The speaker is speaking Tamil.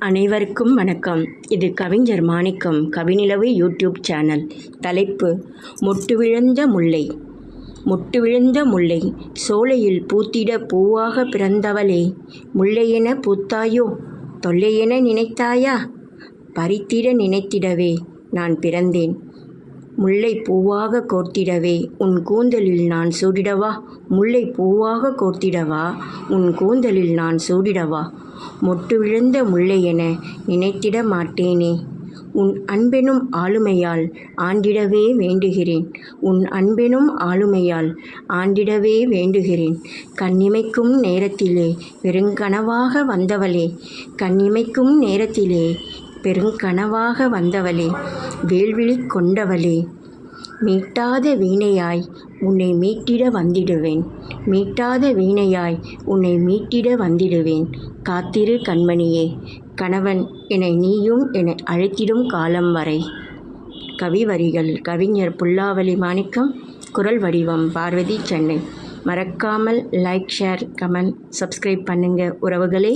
அனைவருக்கும் வணக்கம். இது கவிஞர் மாணிக்கம் கவிநிலவு யூடியூப் சேனல். தலைப்பு மொட்டு விழுந்த முல்லை. மொட்டு விழுந்த முல்லை சோலையில் பூத்திட பூவாக பிறந்தவளே. முல்லையென பூத்தாயோ? தொல்லையென நினைத்தாயா? பறித்திட நினைத்திடவே நான் பிறந்தேன். முல்லை பூவாக கோர்த்திடவே உன் கூந்தலில் நான் சூடிடவா? முல்லை பூவாக கோர்த்திடவா? உன் கூந்தலில் நான் சூடிடவா? மொட்டு விழுந்த முல்லை என நினைத்திட மாட்டேனே. உன் அன்பெனும் ஆளுமையால் ஆண்டிடவே வேண்டுகிறேன். உன் அன்பெனும் ஆளுமையால் ஆண்டிடவே வேண்டுகிறேன். கண்ணிமைக்கும் நேரத்திலே பெருங்கனவாக வந்தவளே. கண்ணிமைக்கும் நேரத்திலே பெருங்கனவாக வந்தவளே. வேள்விழி கொண்டவளே. மீட்டாத வீணையாய் உன்னை மீட்டிட வந்திடுவேன். மீட்டாத வீணையாய் உன்னை மீட்டிட வந்திடுவேன். காத்திரு கண்மணியே கணவன் என்னை நீயும் என்னை அழைத்திடும் காலம் வரை. கவி வரிகள் கவிஞர் புல்லாவலி மாணிக்கம் குரல் வடிவம் பார்வதி சென்னை. மறக்காமல் லைக் ஷேர் கமெண்ட் சப்ஸ்கிரைப் பண்ணுங்கள் உறவுகளே.